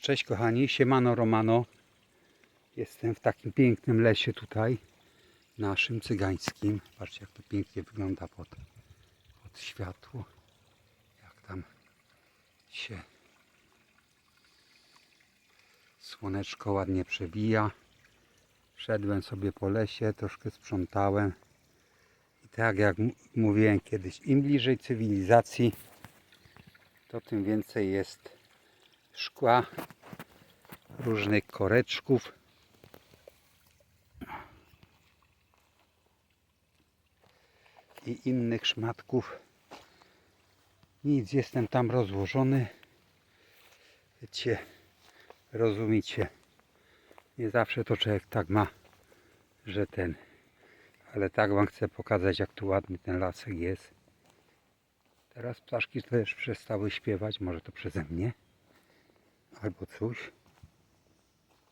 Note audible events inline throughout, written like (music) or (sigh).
Cześć kochani, siemano Romano. Jestem w takim pięknym lesie tutaj, naszym cygańskim. Patrzcie jak to pięknie wygląda pod, pod światło. Jak tam się słoneczko ładnie przebija. Szedłem sobie po lesie, troszkę sprzątałem. I tak jak mówiłem kiedyś, im bliżej cywilizacji, to tym więcej jest szkła, różnych koreczków. I innych szmatków. Nic, jestem tam rozłożony. Wiecie, rozumiecie. Nie zawsze to człowiek tak ma, że ten. Ale tak wam chcę pokazać, jak tu ładny ten lasek jest. Teraz ptaszki też przestały śpiewać, może to przeze mnie albo coś.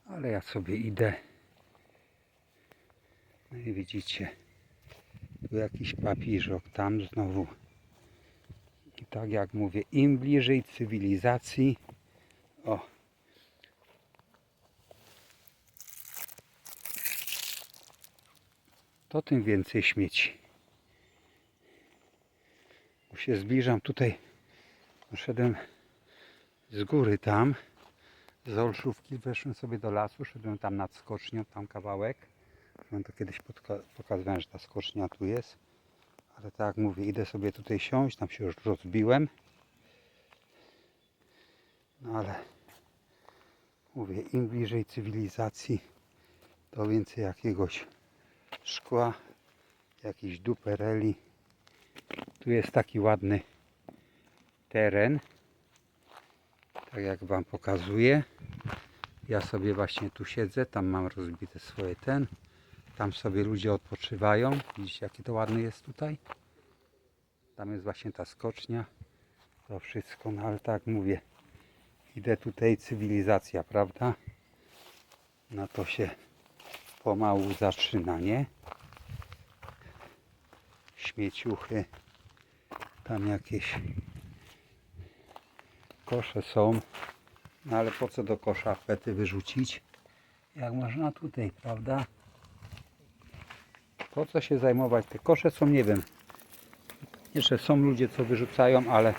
Ale ja sobie idę. No i widzicie, tu jakiś papiżok, tam znowu. I tak jak mówię, im bliżej cywilizacji, o, to tym więcej śmieci. Bo się zbliżam tutaj, szedłem z góry tam, z Olszówki weszłem sobie do lasu, szedłem tam nad skocznią, tam kawałek. Wam to kiedyś pokazywałem, że ta skocznia tu jest. Ale tak jak mówię, idę sobie tutaj siąść, tam się już rozbiłem. No ale mówię, im bliżej cywilizacji, to więcej jakiegoś szkła, jakiś dupereli. Tu jest taki ładny teren tak jak wam pokazuję ja sobie właśnie tu siedzę tam mam rozbite swoje ten. Tam sobie ludzie odpoczywają. Widzicie jaki to ładny jest tutaj? Tam jest właśnie ta skocznia. To wszystko, no ale tak mówię idę tutaj cywilizacja, prawda? No to się pomału zaczyna, nie? Śmieciuchy tam jakieś kosze są. No ale po co do kosza pety wyrzucić? Jak można tutaj, prawda? Po co się zajmować? Te kosze są, nie wiem. Jeszcze są ludzie, co wyrzucają, ale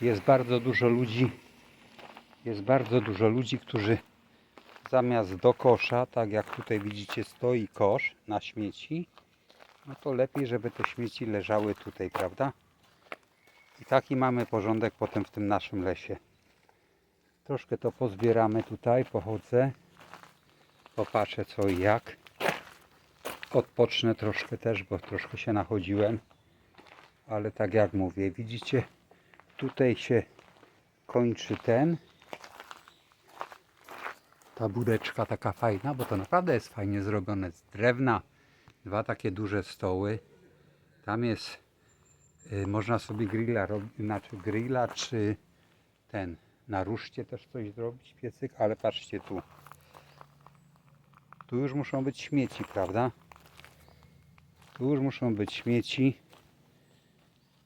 jest bardzo dużo ludzi. Jest bardzo dużo ludzi, którzy zamiast do kosza, tak jak tutaj widzicie, stoi kosz na śmieci, no to lepiej, żeby te śmieci leżały tutaj, prawda? I taki mamy porządek potem w tym naszym lesie. Troszkę to pozbieramy tutaj, pochodzę. Popatrzę co i jak. Odpocznę troszkę też, bo troszkę się nachodziłem. Ale tak jak mówię, widzicie, tutaj się kończy ten. Ta budeczka taka fajna, bo to naprawdę jest fajnie zrobione z drewna. Dwa takie duże stoły. Tam jest Można sobie grilla znaczy grilla czy ten na ruszcie też coś zrobić, piecyk, ale patrzcie tu. Tu już muszą być śmieci, prawda? Tu już muszą być śmieci.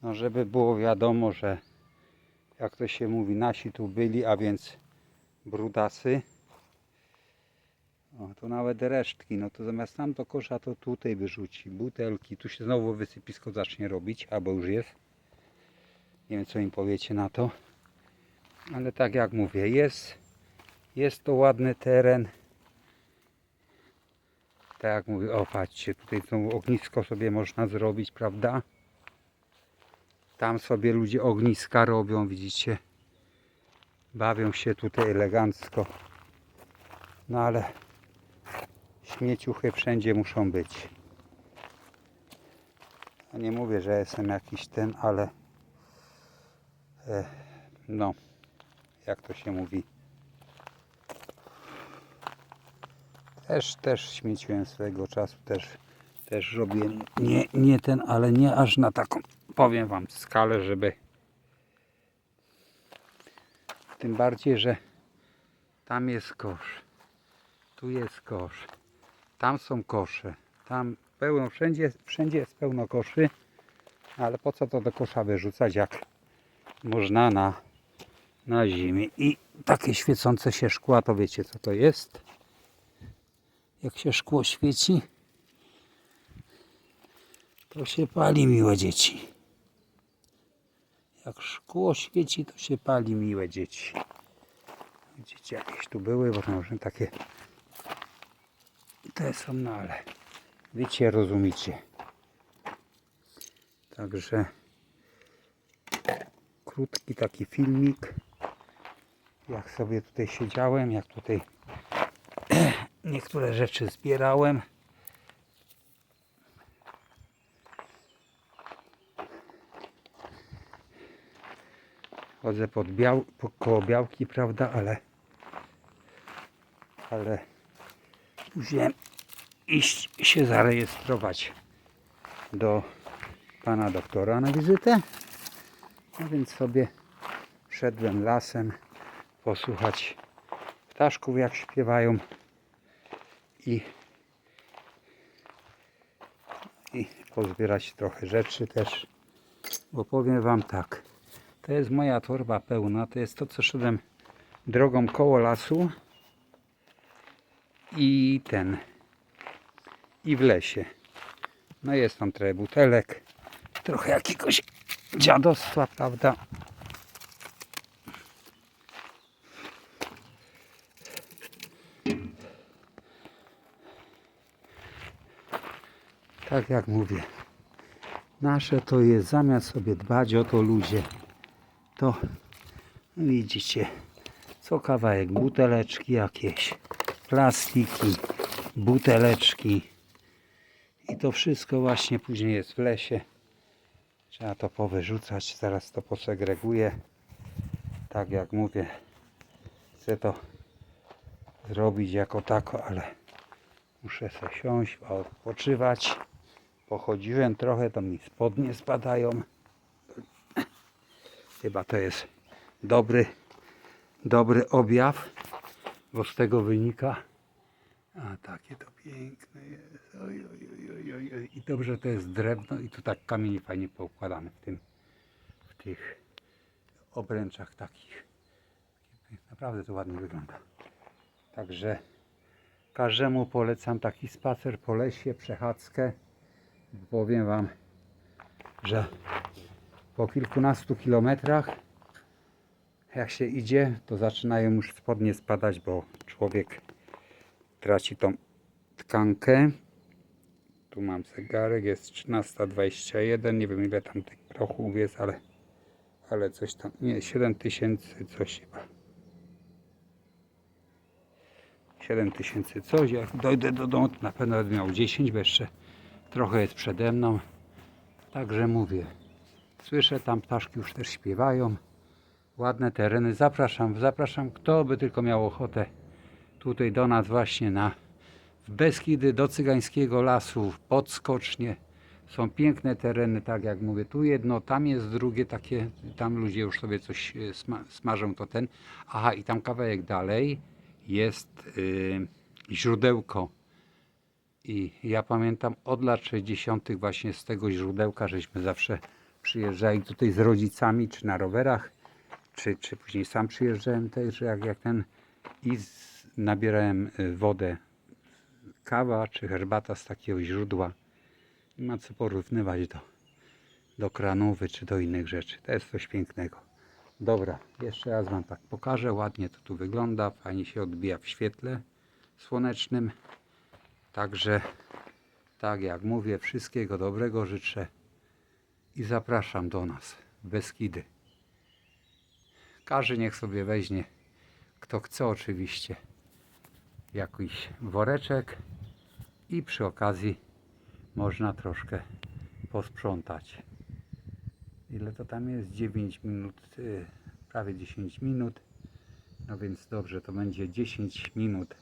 No żeby było wiadomo, że jak to się mówi, nasi tu byli, a więc brudasy. O, tu nawet resztki, no to zamiast tam do kosza to tutaj wyrzuci. Butelki, tu się znowu wysypisko zacznie robić, albo już jest. Nie wiem co im powiecie na to. Ale tak jak mówię, jest, jest to ładny teren. Tak jak mówię, o patrzcie, tutaj znowu ognisko sobie można zrobić, prawda? Tam sobie ludzie ogniska robią, widzicie? Bawią się tutaj elegancko. No ale śmieciuchy wszędzie muszą być. Nie mówię, że jestem jakiś ten, ale e, no, jak to się mówi. Też, też śmieciłem swego czasu, też, też robiłem nie, nie ten, ale nie aż na taką, powiem wam, skalę, żeby tym bardziej, że tam jest kosz, tu jest kosz, tam są kosze, tam pełno, wszędzie, wszędzie jest pełno koszy, ale po co to do kosza wyrzucać, jak można na na zimie. I takie świecące się szkła, to wiecie co to jest? Jak się szkło świeci, to się pali, miłe dzieci. Jak szkło świeci, to się pali, miłe dzieci. Widzicie, jakieś tu były, bo może takie te są, no ale wiecie, rozumiecie. Także krótki taki filmik, jak sobie tutaj siedziałem, jak tutaj (clears throat) niektóre rzeczy zbierałem. Chodzę pod biał, po, koło białki, prawda, ale ale musiałem iść się zarejestrować do pana doktora na wizytę. No więc sobie szedłem lasem posłuchać ptaszków jak śpiewają. I, i pozbierać trochę rzeczy też, bo powiem wam tak, to jest moja torba pełna, to jest to co szedłem drogą koło lasu. I ten i w lesie. No jest tam trochę butelek, trochę jakiegoś dziadostwa, prawda? Tak jak mówię, nasze to jest zamiast sobie dbać o to ludzie, to widzicie, co kawałek buteleczki jakieś, plastiki, buteleczki to wszystko właśnie później jest w lesie. Trzeba to powyrzucać, zaraz to posegreguję. Tak jak mówię, chcę to zrobić jako tako, ale muszę sobie siąść, odpoczywać. Pochodziłem trochę, to mi spodnie spadają. Chyba to jest dobry, dobry objaw, bo z tego wynika. A takie to piękne jest. Oj, oj, oj, oj, oj. I dobrze to jest drewno i tu tak kamienie fajnie poukładane w tym, w tych obręczach takich. Naprawdę to ładnie wygląda. Także każdemu polecam taki spacer po lesie, przechadzkę. Powiem Wam, że po kilkunastu kilometrach jak się idzie, to zaczynają już spodnie spadać, bo człowiek traci tą tkankę. Tu mam zegarek, jest 13.21, nie wiem ile tam tych prochów jest, ale, ale coś tam, nie, 7000 coś chyba. 7000 coś, jak dojdę do domu, na pewno będę miał 10, bo jeszcze trochę jest przede mną. Także mówię, słyszę tam ptaszki już też śpiewają. Ładne tereny, zapraszam, zapraszam, kto by tylko miał ochotę tutaj do nas właśnie na w Beskidy do Cygańskiego Lasu, podskocznie. Są piękne tereny, tak jak mówię, tu jedno, tam jest drugie takie, tam ludzie już sobie coś e, sma, smażą, to ten. Aha, i tam kawałek dalej jest y, źródełko. I ja pamiętam od lat 60. właśnie z tego źródełka, żeśmy zawsze przyjeżdżali tutaj z rodzicami, czy na rowerach, czy, czy później sam przyjeżdżałem też, jak, jak ten i z, nabierałem y, wodę, kawa czy herbata z takiego źródła. Nie ma co porównywać do, do kranowy czy do innych rzeczy. To jest coś pięknego. Dobra, jeszcze raz Wam tak pokażę. Ładnie to tu wygląda. Fajnie się odbija w świetle słonecznym. Także, tak jak mówię, wszystkiego dobrego życzę i zapraszam do nas w Beskidy. Każdy niech sobie weźmie, kto chce oczywiście, jakiś woreczek i przy okazji można troszkę posprzątać. Ile to tam jest? 9 minut, y, prawie 10 minut. No więc dobrze, to będzie 10 minut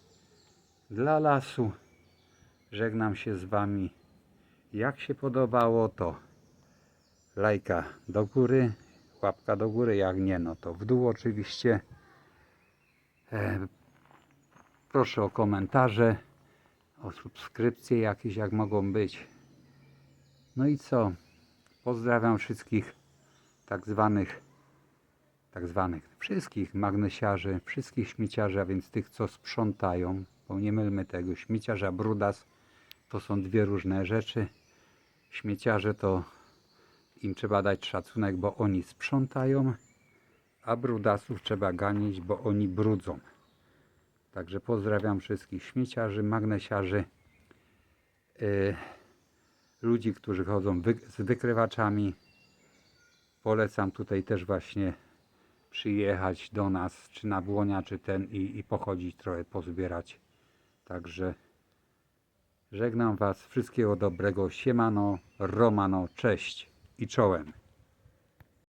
dla lasu. Żegnam się z Wami. Jak się podobało, to lajka do góry, łapka do góry, jak nie, no to w dół oczywiście. E, proszę o komentarze, o subskrypcje jakieś, jak mogą być. No i co? Pozdrawiam wszystkich tak zwanych tak zwanych wszystkich magnesiarzy, wszystkich śmieciarzy, a więc tych, co sprzątają, bo nie mylmy tego, śmieciarza, brudas to są dwie różne rzeczy. Śmieciarze to im trzeba dać szacunek, bo oni sprzątają, a brudasów trzeba ganić, bo oni brudzą. Także pozdrawiam wszystkich śmieciarzy, magnesiarzy, yy, ludzi, którzy chodzą wy, z wykrywaczami. Polecam tutaj też właśnie przyjechać do nas, czy na Błonia, czy ten i, i pochodzić trochę, pozbierać. Także żegnam Was, wszystkiego dobrego, siemano, romano, cześć i czołem.